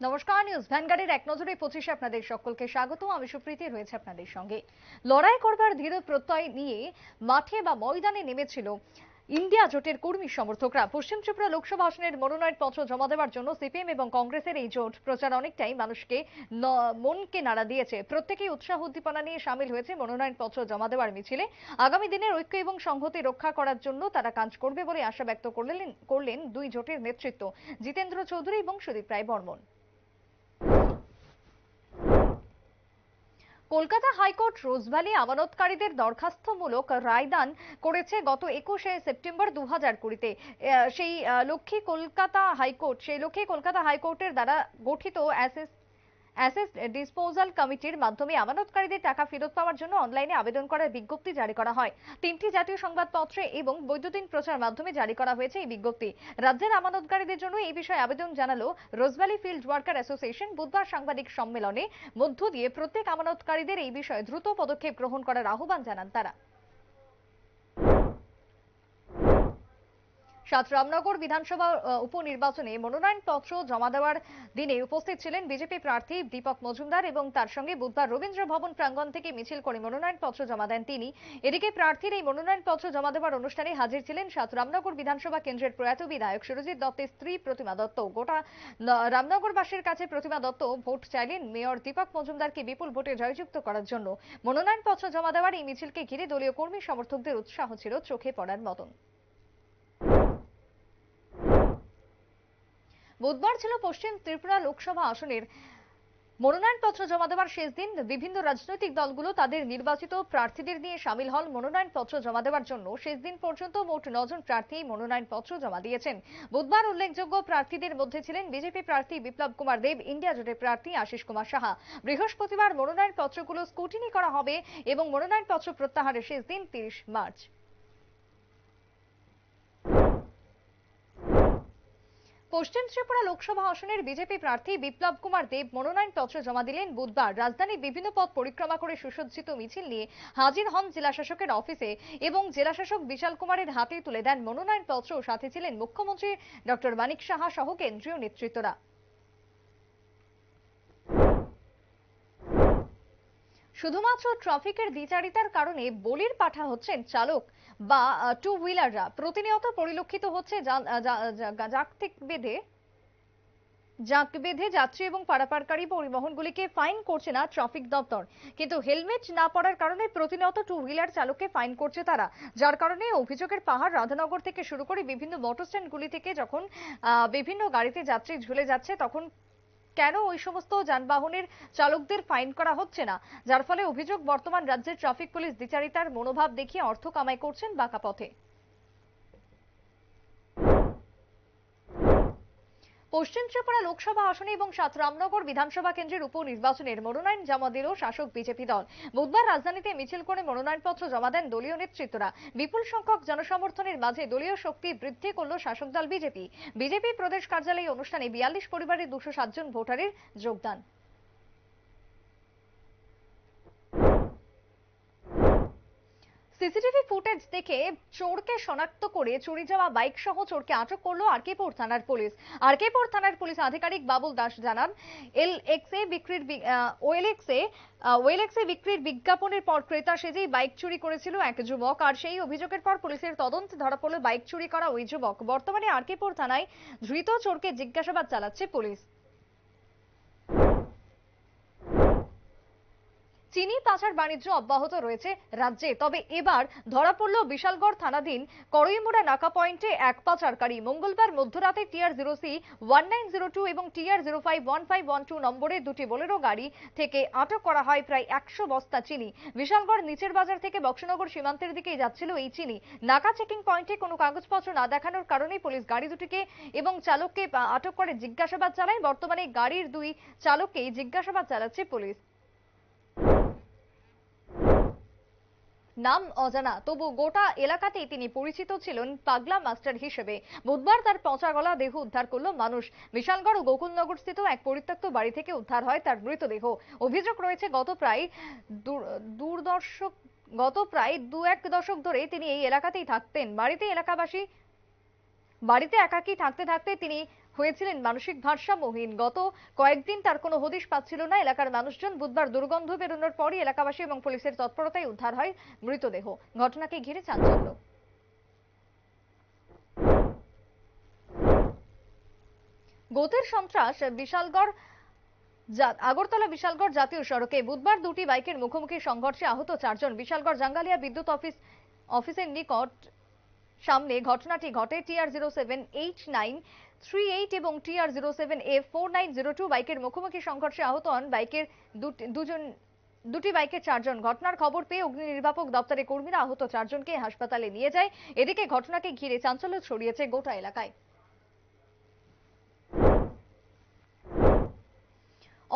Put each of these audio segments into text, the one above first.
নমস্কার, নিউজ ভ্যানগার্ডের এক নজরে পঁচিশে আপনাদের সকলকে স্বাগত। আমি সুপ্রীতি, রয়েছে আপনাদের সঙ্গে। লড়াই করবার ধীর প্রত্যয় নিয়ে মাঠে বা ময়দানে নেমেছিল ইন্ডিয়া জোটের কর্মী সমর্থকরা। পশ্চিম ত্রিপুরা লোকসভা আসনের মনোনয়ন পত্র জমা দেওয়ার জন্য সিপিএম এবং কংগ্রেসের এই জোট প্রচার অনেকটাই মানুষকে মনকে নাড়া দিয়েছে। প্রত্যেকেই উৎসাহ উদ্দীপনা নিয়ে সামিল হয়েছে মনোনয়ন পত্র জমা দেওয়ার মিছিলে। আগামী দিনের ঐক্য এবং সংহতি রক্ষা করার জন্য তারা কাজ করবে বলে আশা ব্যক্ত করলেন করলেন দুই জোটের নেতৃত্ব, জিতেন্দ্র চৌধুরী এবং Sudip Roy Barman. Kolkata high court Rose Valley আমানতকারীদের দরখাস্তমূলক রায়দান করেছে গত একুশে সেপ্টেম্বর দু হাজার কুড়িতে সেই লক্ষ্যে কলকাতা হাইকোর্ট, সেই লক্ষ্যে কলকাতা হাইকোর্টের দ্বারা গঠিত অ্যাসেস অ্যাসেস ডিসপোজাল কমিটির মাধ্যমে আমানতকারীদের টাকা ফেরত পাওয়ার জন্য অনলাইনে আবেদন করার বিজ্ঞপ্তি জারি করা হয়। তিনটি জাতীয় সংবাদপত্রে এবং বৈদ্যুতিন প্রচার মাধ্যমে জারি করা হয়েছে এই বিজ্ঞপ্তি। রাজ্যের আমানতকারীদের জন্য এই বিষয়ে আবেদন জানালো রোজভ্যালি ফিল্ড ওয়ার্কার অ্যাসোসিয়েশন বুধবার সাংবাদিক সম্মেলনে। মধ্য দিয়ে প্রত্যেক আমানতকারীদের এই বিষয়ে দ্রুত পদক্ষেপ গ্রহণ করার আহ্বান জানান তারা। সাত রামনগর বিধানসভা উপনির্বাচনে মনোনয়ন পত্র জমা দেওয়ার দিনে উপস্থিত ছিলেন বিজেপি প্রার্থী দীপক মজুমদার এবং তার সঙ্গে বুধবার রবীন্দ্র ভবন প্রাঙ্গণ থেকে মিছিল করে মনোনয়ন পত্র জমা দেন তিনি। এদিকে প্রার্থীর এই মনোনয়ন পত্র জমা দেওয়ার অনুষ্ঠানে হাজির ছিলেন সাত রামনগর বিধানসভা কেন্দ্রের প্রয়াত বিধায়ক সুরজিৎ দত্তের স্ত্রী প্রতিমা দত্ত। গোটা রামনগরবাসীর কাছে প্রতিমা দত্ত ভোট চাইলেন মেয়র দীপক মজুমদারকে বিপুল ভোটে জয়যুক্ত করার জন্য। মনোনয়ন পত্র জমা দেওয়ার এই মিছিলকে ঘিরে দলীয় কর্মী সমর্থকদের উৎসাহ ছিল চোখে পড়ার মতন। বুধবার ছিল পশ্চিম ত্রিপুরা লোকসভা আসনের মনোনয়নপত্র জমা দেওয়ার শেষ দিন। বিভিন্ন রাজনৈতিক দলগুলো তাদের নির্বাচিত প্রার্থীদের নিয়ে সামিল হল মনোনয়নপত্র জমা দেওয়ার জন্য শেষ দিন পর্যন্ত মোট নজন প্রার্থী মনোনয়নপত্র জমা দিয়েছেন। বুধবার উল্লেখযোগ্য প্রার্থীদের মধ্যে ছিলেন বিজেপি প্রার্থী বিপ্লব কুমার দেব, ইন্ডিয়া জোটের প্রার্থী আশিস কুমার সাহা। বৃহস্পতিবার মনোনয়নপত্রগুলো স্কুটিনি করা হবে এবং মনোনয়নপত্র প্রত্যাহারের শেষ দিন তিরিশ মার্চ। পশ্চিম ত্রিপুরা লোকসভা আসনের বিজেপি প্রার্থী বিপ্লব কুমার দেব মনোনয়ন পত্র জমা দিলেন বুধবার। রাজধানীর বিভিন্ন পথ পরিক্রমা করে সুসজ্জিত মিছিল নিয়ে হাজির হন জেলাশাসকের অফিসে এবং জেলাশাসক বিশাল কুমারের হাতে তুলে দেন মনোনয়ন পত্র। সাথে ছিলেন মুখ্যমন্ত্রী ডক্টর মানিক সাহা সহ কেন্দ্রীয় নেতৃত্বরা। শুধুমাত্র ট্রাফিকের দ্বিচারিতার কারণে বলির পাঠা হচ্ছেন চালক বা টু হুইলাররা প্রতিনিয়ত পরিলক্ষিত হচ্ছে জাগতিক বেঁধে জাঁক বেঁধে যাত্রী এবং পারাপারকারী পরিবহনগুলিকে ফাইন করছে না ট্রাফিক দপ্তর। কিন্তু হেলমেট না পরার কারণে প্রতিনিয়ত টু হুইলার চালককে ফাইন করছে তারা। যার কারণে অভিযোগের পাহাড় রাধানগর থেকে শুরু করে বিভিন্ন মোটর স্ট্যান্ডগুলি থেকে যখন বিভিন্ন গাড়িতে যাত্রী ঝুলে যাচ্ছে, তখন কেন ওই সমস্ত যানবাহনের চালকদের ফাইন করা হচ্ছে না? যার ফলে অভিযোগ, বর্তমান রাজ্যের ট্রাফিক পুলিশ দ্বিচারিতার মনোভাব দেখিয়ে অর্থ কামাই করছেন বাঁকা পথে পশ্চিম ত্রিপুরা লোকসভা আসনে এবং সাত রামনগর বিধানসভা কেন্দ্রের উপনির্বাচনের মনোনয়ন জমা দিল শাসক বিজেপি দল। বুধবার রাজধানীতে মিছিল করে মনোনয়নপত্র জমা দেন দলীয় নেতৃত্বরা। বিপুল সংখ্যক জনসমর্থনের মাঝে দলীয় শক্তি বৃদ্ধি করল শাসক দল বিজেপি। বিজেপি প্রদেশ কার্যালয়ে অনুষ্ঠানে বিয়াল্লিশ পরিবারের দুশো জন ভোটারের যোগদান। সিসিটিভি ফুটেজ দেখে চোরকে শনাক্ত করে চুরি যাওয়া বাইক সহ চোরকে আটক করল আরকেপুর থানার পুলিশ। আরকেপুর থানার পুলিশ আধিকারিক বাবুল দাস জানান এল এক্সে বিক্রির ওয়েলএক্সে ওয়েলএক্সে বিক্রির বিজ্ঞাপনের পর ক্রেতা সেজেই বাইক চুরি করেছিল এক যুবক আর সেই অভিযোগের পর পুলিশের তদন্তে ধরা পড়ল বাইক চুরি করা ওই যুবক। বর্তমানে আরকেপুর থানায় ধৃত চোরকে জিজ্ঞাসাবাদ চালাচ্ছে পুলিশ। চিনি পাচার বাণিজ্য অব্যাহত রয়েছে রাজ্যে। তবে এবার ধরা পড়ল বিশালগড় থানাধীন করইমুড়া নাকা পয়েন্টে এক পাচারকারী। মঙ্গলবার মধ্যরাতে টিআর জিরো সি, ওয়ান এবং টিআর জিরো ফাইভ ওয়ান দুটি বোলেরো গাড়ি থেকে আটক করা হয় প্রায় একশো বস্তা চিনি। বিশালগড় নিচের বাজার থেকে বক্সনগর সীমান্তের দিকে যাচ্ছিল এই চিনি। নাকা চেকিং পয়েন্টে কোনো কাগজপত্র না দেখানোর কারণে পুলিশ গাড়ি দুটিকে এবং চালককে আটক করে জিজ্ঞাসাবাদ চালায়। বর্তমানে গাড়ির দুই চালককেই জিজ্ঞাসাবাদ চালাচ্ছে পুলিশ। নাম অজানা। তবু গোটা এলাকাতেই তিনি পরিচিত ছিলেন পাগলা মাস্টার হিসেবে। বুধবার তার পচা গলা দেহ উদ্ধার করল মানুষ। বিশালগড় ও গোকুলনগর স্থিত এক পরিত্যক্ত বাড়ি থেকে উদ্ধার হয় তার মৃতদেহ। অভিযোগ রয়েছে, গত প্রায় দূর- দূরদর্শক, গত প্রায় দু এক দশক ধরে তিনি এই এলাকাতেই থাকতেন। বাড়িতে এলাকাবাসী, বাড়িতে একাকী থাকতে থাকতে তিনি হয়েছিলেন মানসিক ভারসাম্যহীন। গত কয়েকদিন তার কোনো হদিশ পাচ্ছিল না। এলাকার মানুষজন বুধবার দুর্গন্ধ বেরোনোর পরই এলাকাবাসী এবং পুলিশের তৎপরতায় উদ্ধার হয় মৃতদেহ। ঘটনাকে ঘিরে চাঞ্চল্য। গোতের সন্ত্রাস বিশালগড় আগরতলা বিশালগড় জাতীয় সড়কে বুধবার দুটি বাইকের মুখোমুখি সংঘর্ষে আহত চারজন। বিশালগড় জাঙ্গালিয়া বিদ্যুৎ অফিস অফিসের নিকট সামনে ঘটনাটি ঘটে TR zero seven eight nine three eight এবং TR zero seven A four nine zero two বাইকের মুখোমুখি সংঘর্ষে আহত হন বাইকের দুজন, দুটি বাইকের চারজন। ঘটনার খবর পেয়ে অগ্নি নির্বাপক দপ্তরের কর্মীরা আহত চারজনকে হাসপাতালে নিয়ে যায়। এদিকে ঘটনাকে ঘিরে চাঞ্চল্য ছড়িয়েছে গোটা এলাকায়।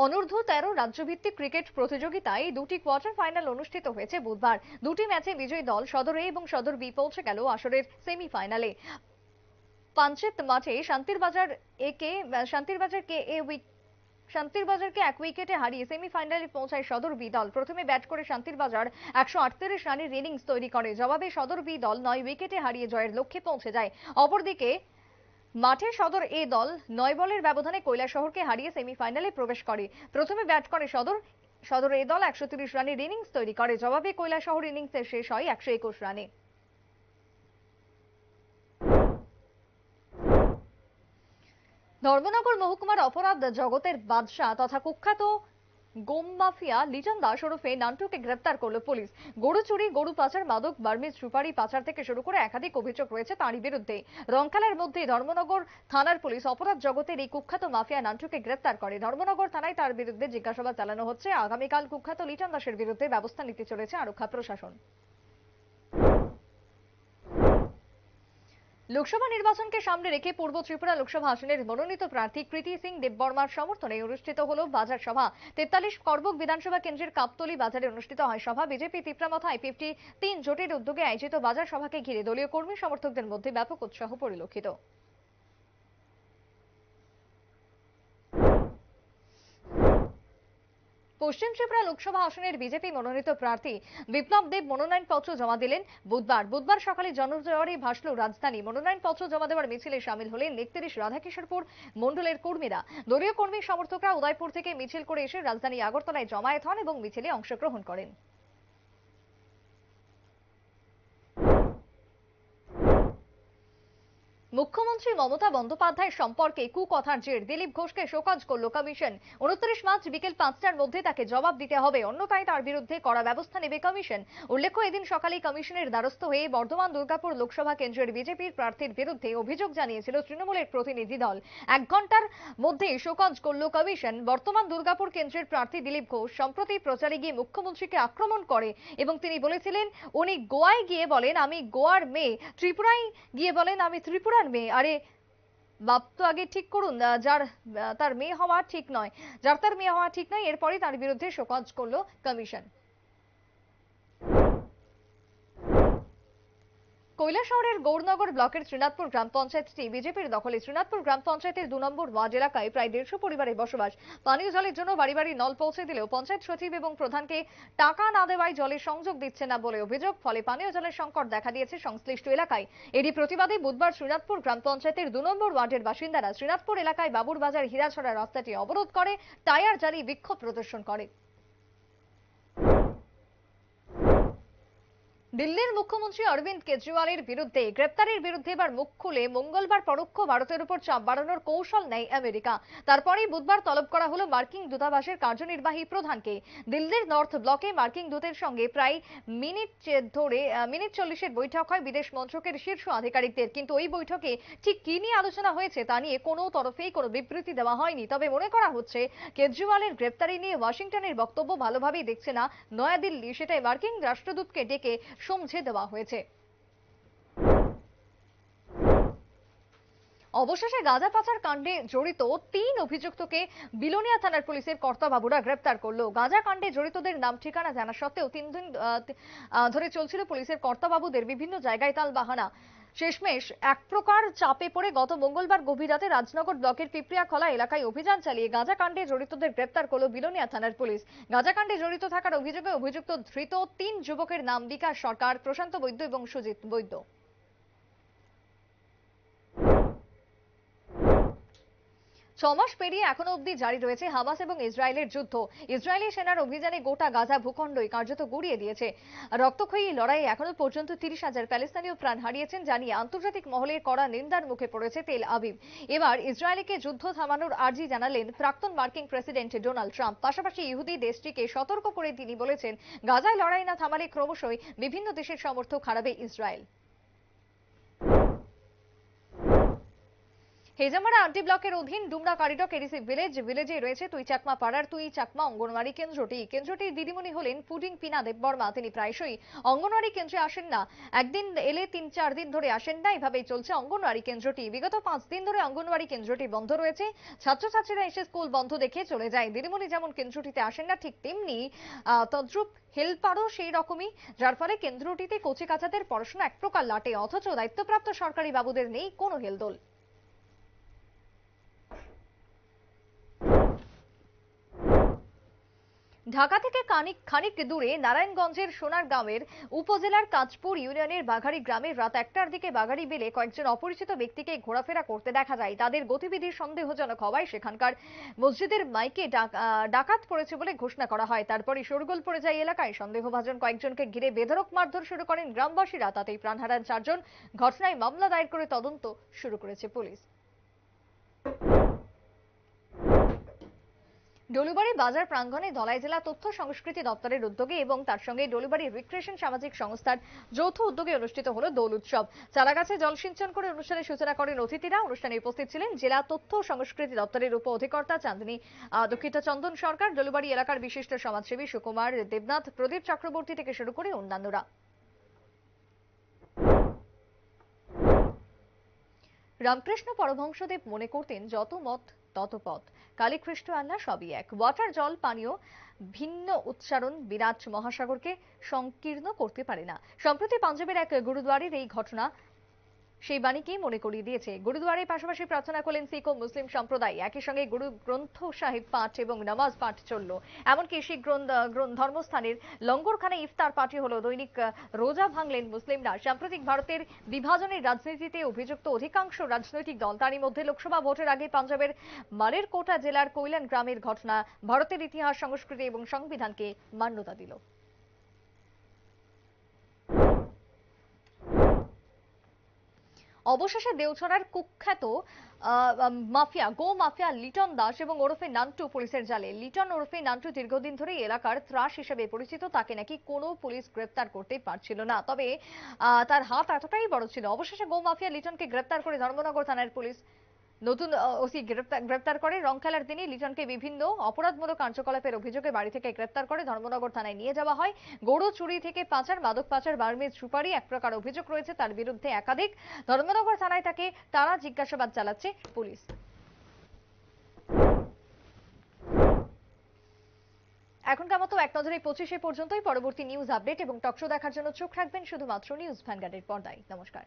অনূর্ধ্ব তেরো রাজ্যভিত্তিক ক্রিকেট প্রতিযোগিতায় দুটি কোয়ার্টার ফাইনাল অনুষ্ঠিত হয়েছে বুধবার। দুটি ম্যাচে বিজয়ী দল সদর এবং সদর বি পৌঁছে গেল আসরের সেমিফাইনালে। পাঞ্চেত মাঠে শান্তিরবাজার একে শান্তিরবাজার কে এ উইক শান্তির বাজারকে এক উইকেটে হারিয়ে সেমিফাইনালে পৌঁছায় সদর বি দল। প্রথমে ব্যাট করে শান্তির বাজার একশো আটত্রিশ রানের ইনিংস তৈরি করে। জবাবে সদর বি দল নয় উইকেটে হারিয়ে জয়ের লক্ষ্যে পৌঁছে যায়। অপরদিকে মাঠে সদর এ দল নয় বলের ব্যবধানে কৈলাসহরকে হারিয়ে সেমিফাইনালে প্রবেশ করে। প্রথমে ব্যাট করে সদর। সদর এ দল একশো রানের ইনিংস তৈরি করে। জবাবে কৈলাসহর ইনিংসের শেষ হয় একশো একুশ রানে। ধর্মনগর মহকুমার অপরাধ জগতের বাদশাহ তথা কুখ্যাত গোম মাফিয়া লিটন দাস ওরফে নান্টুকে গ্রেপ্তার করল পুলিশ। গরু চুরি, গরু পাচার, মাদক, বার্মিজ, সুপারি পাচার থেকে শুরু করে একাধিক অভিযোগ রয়েছে তাঁরই বিরুদ্ধে। রংখালের মধ্যে ধর্মনগর থানার পুলিশ অপরাধ জগতের এই কুখ্যাত মাফিয়া নান্টুকে গ্রেপ্তার করে। ধর্মনগর থানায় তার বিরুদ্ধে জিজ্ঞাসাবাদ চালানো হচ্ছে। আগামীকাল কুখ্যাত লিটন দাসের বিরুদ্ধে ব্যবস্থা নিতে চলেছে আরক্ষা প্রশাসন। লোকসভা নির্বাচনকে সামনে রেখে পূর্ব ত্রিপুরা লোকসভা আসনের মনোনীত প্রার্থী কৃতি সিং দেববর্মার সমর্থনে অনুষ্ঠিত হল বাজার সভা। তেতাল্লিশ করবক বিধানসভা কেন্দ্রের কাপতলি বাজারে অনুষ্ঠিত হয় সভা। বিজেপি তিপ্রামথা আইপিএফটি তিন জোটের উদ্যোগে আয়োজিত বাজার সভাকে ঘিরে দলীয় কর্মী সমর্থকদের মধ্যে ব্যাপক উৎসাহ পরিলক্ষিত। পশ্চিম ত্রিপুরা লোকসভা আসনের বিজেপি মনোনীত প্রার্থী বিপ্লব দেব মনোনয়নপত্র জমা দিলেন বুধবার। বুধবার সকালে জনজোয়ারে ভাসল রাজধানী। মনোনয়নপত্র জমা দেওয়ার মিছিলে সামিল হলেন নেত্রিশ রাধাকিশোরপুর মন্ডলের কর্মীরা। দলীয় কর্মী সমর্থকরা উদয়পুর থেকে মিছিল করে এসে রাজধানী আগরতলায় জমায়েত হন এবং মিছিলে অংশগ্রহণ করেন। মুখ্যমন্ত্রী মমতা বন্দ্যোপাধ্যায় সম্পর্কে কুকথার জের। দিলীপ ঘোষকে শোকজ করল কমিশন। উনত্রিশ মার্চ বিকেল পাঁচটার মধ্যে তাকে জবাব দিতে হবে। অন্যথায় তার বিরুদ্ধে কড়া ব্যবস্থা নেবে কমিশন। উল্লেখ্য, এদিন সকালে কমিশনের দ্বারস্থ হয়ে বর্ধমান দুর্গাপুর লোকসভা কেন্দ্রের বিজেপির প্রার্থীর বিরুদ্ধে অভিযোগ জানিয়েছিল তৃণমূলের প্রতিনিধি দল। এক ঘণ্টার মধ্যে শোকজ করল কমিশন। বর্তমান দুর্গাপুর কেন্দ্রের প্রার্থী দিলীপ ঘোষ সম্প্রতি প্রচারে গিয়ে মুখ্যমন্ত্রীকে আক্রমণ করে এবং তিনি বলেছিলেন, উনি গোয়ায় গিয়ে বলেন, আমি গোয়ার মেয়ে। ত্রিপুরায় গিয়ে বলেন, আমি ত্রিপুরার মেয়ে আরে, বাপ তো আগে ঠিক করুন যার তার মেয়ে হওয়া ঠিক নয়। যার তার মেয়ে হওয়া ঠিক নয়, এরপরই তার বিরুদ্ধে শোকজ করল কমিশন। কৈলাসহরের গৌরনগর ব্লকের শ্রীনাথপুর গ্রাম পঞ্চায়েতটি বিজেপির দখলে। শ্রীনাথপুর গ্রাম পঞ্চায়েতের দু নম্বর ওয়ার্ড এলাকায় প্রায় দেড়শো পরিবারের বসবাস। পানীয় জলের জন্য বাড়ি বাড়ি নল পৌঁছে দিলেও পঞ্চায়েত সচিব এবং প্রধানকে টাকা না দেওয়ায় জলের সংযোগ দিচ্ছে না বলে অভিযোগ, ফলে পানীয় জলের সংকট দেখা দিয়েছে সংশ্লিষ্ট এলাকায়। এরই প্রতিবাদে বুধবার শ্রীনাথপুর গ্রাম পঞ্চায়েতের দু নম্বর ওয়ার্ডের বাসিন্দারা শ্রীনাথপুর এলাকায় বাবুরবাজার, হীরাছড়া রাস্তাটি অবরোধ করে, টায়ার জ্বালিয়ে বিক্ষোভ প্রদর্শন করে। দিল্লির মুখ্যমন্ত্রী অরবিন্দ কেজরিওয়ালের বিরুদ্ধে গ্রেপ্তারের বিরুদ্ধে এবার মুখ খুলে মঙ্গলবার পরোক্ষ ভারতের উপর চাপ বাড়ানোর কৌশল নেয় আমেরিকা। তারপরেই বুধবার তলব করা হলো মার্কিন দূতাবাসের কার্যনির্বাহী প্রধানকে। দিল্লির নর্থ ব্লকে মার্কিন দূতের সঙ্গে প্রায় মিনিট ধরে মিনিট চল্লিশের বৈঠক হয় বিদেশ মন্ত্রকের শীর্ষ আধিকারিকদের। কিন্তু ওই বৈঠকে ঠিক কি নিয়ে আলোচনা হয়েছে তা নিয়ে কোনো তরফেই কোনো বিবৃতি দেওয়া হয়নি। তবে মনে করা হচ্ছে, কেজরিওয়ালের গ্রেপ্তারি নিয়ে ওয়াশিংটনের বক্তব্য ভালোভাবেই দেখছে না নয়াদিল্লি। সেটাই মার্কিন রাষ্ট্রদূতকে ডেকে সমঝে দেওয়া হয়েছে। অবশেষে গাঁজা পাচার কাণ্ডে জড়িত তিন অভিযুক্তকে বিলোনিয়া থানার পুলিশের কর্তাবাবুরা গ্রেপ্তার করল। গাঁজা কাণ্ডে জড়িতদের নাম ঠিকানা জানা সত্ত্বেও তিন দিন ধরে চলছিল পুলিশের কর্তাবাবুদের বিভিন্ন জায়গায় তাল বাহানা শেষমেশ এক প্রকার চাপে পড়ে গত মঙ্গলবার গভীর রাতে রাজনগর ব্লকের পিপড়িয়াখলা এলাকায় অভিযান চালিয়ে গাঁজাকাণ্ডে জড়িতদের গ্রেপ্তার করল বিলোনিয়া থানার পুলিশ। গাঁজাকাণ্ডে জড়িত থাকার অভিযোগে অভিযুক্ত ধৃত তিন যুবকের নাম বিকাশ সরকার, প্রশান্ত বৈদ্য এবং সুজিত বৈদ্য। ছমাস পেরিয়ে এখনও অবধি জারি রয়েছে হামাস এবং ইসরায়েলের যুদ্ধ। ইসরায়েলি সেনার অভিযানে গোটা গাজা ভূখণ্ডই কার্যত গুড়িয়ে দিয়েছে। রক্তক্ষয়ী লড়াইয়ে এখনও পর্যন্ত তিরিশ হাজার প্যালেস্তানীয় প্রাণ হারিয়েছেন জানিয়ে আন্তর্জাতিক মহলে কড়া নিন্দার মুখে পড়েছে তেল আবিব। এবার ইসরায়েলকে যুদ্ধ থামানোর আর্জি জানালেন প্রাক্তন মার্কিন প্রেসিডেন্ট ডোনাল্ড ট্রাম্প। পাশাপাশি ইহুদি দেশটিকে সতর্ক করে তিনি বলেছেন, গাজায় লড়াই না থামালে ক্রমশই বিভিন্ন দেশের সমর্থক হারাবে ইসরায়েল। হেজামারা আন্টি ব্লকের অধীন ডুমরা কারিডক এডিসি ভিলেজ, ভিলেজে রয়েছে তুই চাকমা পাড়ার, তুই চাকমা অঙ্গনওয়াড়ি কেন্দ্রটি। কেন্দ্রটির দিদিমণি হলেন পুডিং পিনা দেববর্মা। তিনি প্রায়শই অঙ্গনওয়াড়ি কেন্দ্রে আসেন না। একদিন এলে তিন চার দিন ধরে আসেন না। এভাবেই চলছে অঙ্গনওয়াড়ি কেন্দ্রটি। বিগত পাঁচ দিন ধরে অঙ্গনওয়াড়ি কেন্দ্রটি বন্ধ রয়েছে। ছাত্রছাত্রীরা এসে স্কুল বন্ধ দেখে চলে যায়। দিদিমণি যেমন কেন্দ্রটিতে আসেন না, ঠিক তেমনি তদ্রুপ হেল্পারও সেই রকমই। যার ফলে কেন্দ্রটিতে কচি কাচাদের পড়াশোনা এক প্রকার লাটে। অথচ দায়িত্বপ্রাপ্ত সরকারি বাবুদের নেই কোনো হেলদোল। ঢাকা থেকে খানিক খানিক দূরে নারায়ণগঞ্জের সোনারগাঁওয়ের উপজেলার কাঁচপুর ইউনিয়নের বাঘারি গ্রামের রাত একটার দিকে বাঘারি বেলে কয়েকজন অপরিচিত ব্যক্তিকে ঘোরাফেরা করতে দেখা যায়। তাদের গতিবিধি সন্দেহজনক হওয়ায় সেখানকার মসজিদের মাইকে ডাকাত পড়েছে বলে ঘোষণা করা হয়। তারপরে শোরগোল পড়ে যায় এলাকায় সন্দেহভাজন কয়েকজনকে ঘিরে বেধরক মারধর শুরু করেন গ্রামবাসীরা। তাতেই প্রাণ হারান চারজন ঘটনায় মামলা দায়ের করে তদন্ত শুরু করেছে পুলিশ। ডলুবাড়ি বাজার প্রাঙ্গণে ধলাই জেলা তথ্য সংস্কৃতি দপ্তরের উদ্যোগে এবং তার সঙ্গে ডলুবাড়ি রিক্রিয়েশন সামাজিক সংস্থার যৌথ উদ্যোগে অনুষ্ঠিত হলো দোল উৎসব। চারাগাছে জলসিঞ্চন করে অনুষ্ঠানের সূচনা করেন অতিথিরা। অনুষ্ঠানে উপস্থিত ছিলেন জেলা তথ্য সংস্কৃতি দপ্তরের উপ অধিকর্তা চাঁদনী দুঃখিত চন্দন সরকার, ডলুবাড়ি এলাকার বিশিষ্ট সমাজসেবী সুকুমার দেবনাথ, প্রদীপ চক্রবর্তী থেকে শুরু করে অন্যান্যরা। রামকৃষ্ণ পরমহংসদেব মনে করতেন, যত মত তত পথ কালীকৃষ্ণ আল্লাহ সবই এক। ওয়াটার জল, পানীয়, ভিন্ন উচ্চারণ বিরাট মহাসাগরকে সংকীর্ণ করতে পারে না। সম্প্রতি পাঞ্জাবের এক গুরুদ্বারের এই ঘটনা সেই বাণীকেই মনে করিয়ে দিয়েছে। গুরুদুয়ারের পাশাপাশি প্রার্থনা করলেন শিখ ও মুসলিম সম্প্রদায়। একই সঙ্গে গুরু গ্রন্থ সাহিব পাঠ এবং নামাজ পাঠ চলল। এমনকি শিখ ধর্মস্থানের লঙ্গরখানে ইফতার পাঠে হলো। দৈনিক রোজা ভাঙলেন মুসলিমরা। সাম্প্রতিক ভারতের বিভাজনের রাজনীতিতে অভিযুক্ত অধিকাংশ রাজনৈতিক দল, তারই মধ্যে লোকসভা ভোটের আগে পাঞ্জাবের মালেরকোটা জেলার কৈলান গ্রামের ঘটনা ভারতের ইতিহাস, সংস্কৃতি এবং সংবিধানকে মান্যতা দিল। অবশেষে দেওছড়ার কুখ্যাত মাফিয়া, গো মাফিয়া লিটন দাস এবং ওরফে নান্টু পুলিশের জালে। লিটন ওরফে নান্টু দীর্ঘদিন ধরে এলাকার ত্রাস হিসেবে পরিচিত। তাকে নাকি কোনো পুলিশ গ্রেপ্তার করতে পারছিল না। তবে তার হাত এতটাই বড় ছিল। অবশেষে গো মাফিয়া লিটনকে গ্রেপ্তার করে ধর্মনগর থানার পুলিশ নতুন ওসি গ্রেপ্তার করে রং খেলার দিনই লিটনকে বিভিন্ন অপরাধমূলক কার্যকলাপের অভিযোগে বাড়ি থেকে গ্রেপ্তার করে ধর্মনগর থানায় নিয়ে যাওয়া হয়। গরু চুরি থেকে পাচার, মাদক পাচার, বার্মিজ সুপারি এক প্রকার অভিযোগ রয়েছে তার বিরুদ্ধে একাধিক। ধর্মনগর থানায় তাকে তারা জিজ্ঞাসাবাদ চালাচ্ছে পুলিশ। এখনকার মতো এক নজরে পঁচিশে পর্যন্তই পরবর্তী নিউজ আপডেট এবং টকশো দেখার জন্য চোখ রাখবেন শুধুমাত্র নিউজ ভ্যানগার্ডের পর্দায়। নমস্কার।